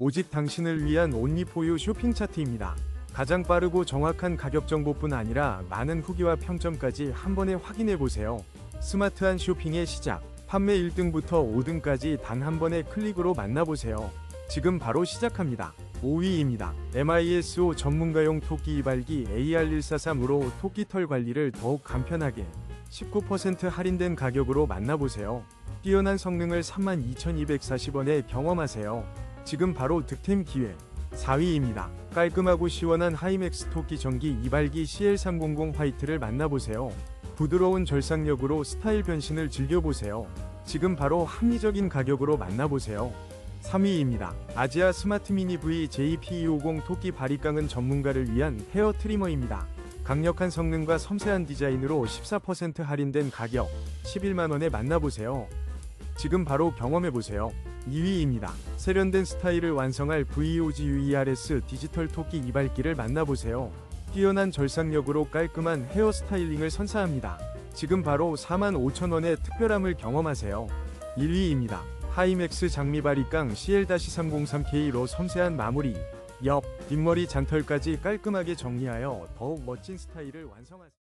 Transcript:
오직 당신을 위한 온리포유 쇼핑 차트입니다. 가장 빠르고 정확한 가격 정보뿐 아니라 많은 후기와 평점까지 한 번에 확인해 보세요. 스마트한 쇼핑의 시작. 판매 1등부터 5등까지 단 한 번의 클릭으로 만나보세요. 지금 바로 시작합니다. 5위입니다. MISO 전문가용 토끼 이발기 AR143으로 토끼 털 관리를 더욱 간편하게 19% 할인된 가격으로 만나보세요. 뛰어난 성능을 32,240원에 경험하세요. 지금 바로 득템 기회. 4위입니다. 깔끔하고 시원한 하이맥스 토끼 전기 이발기 CL300 화이트를 만나보세요. 부드러운 절삭력으로 스타일 변신을 즐겨보세요. 지금 바로 합리적인 가격으로 만나보세요. 3위입니다. 아지아 스마트 미니 V JP250 토끼 바리깡은 전문가를 위한 헤어 트리머입니다. 강력한 성능과 섬세한 디자인으로 14% 할인된 가격 11만원에 만나보세요. 지금 바로 경험해보세요. 2위입니다. 세련된 스타일을 완성할 VOG-UERS 디지털 토끼 이발기를 만나보세요. 뛰어난 절삭력으로 깔끔한 헤어 스타일링을 선사합니다. 지금 바로 45,000원의 특별함을 경험하세요. 1위입니다. 하이맥스 장미바리깡 CL-303K로 섬세한 마무리, 옆, 뒷머리 잔털까지 깔끔하게 정리하여 더욱 멋진 스타일을 완성하세요.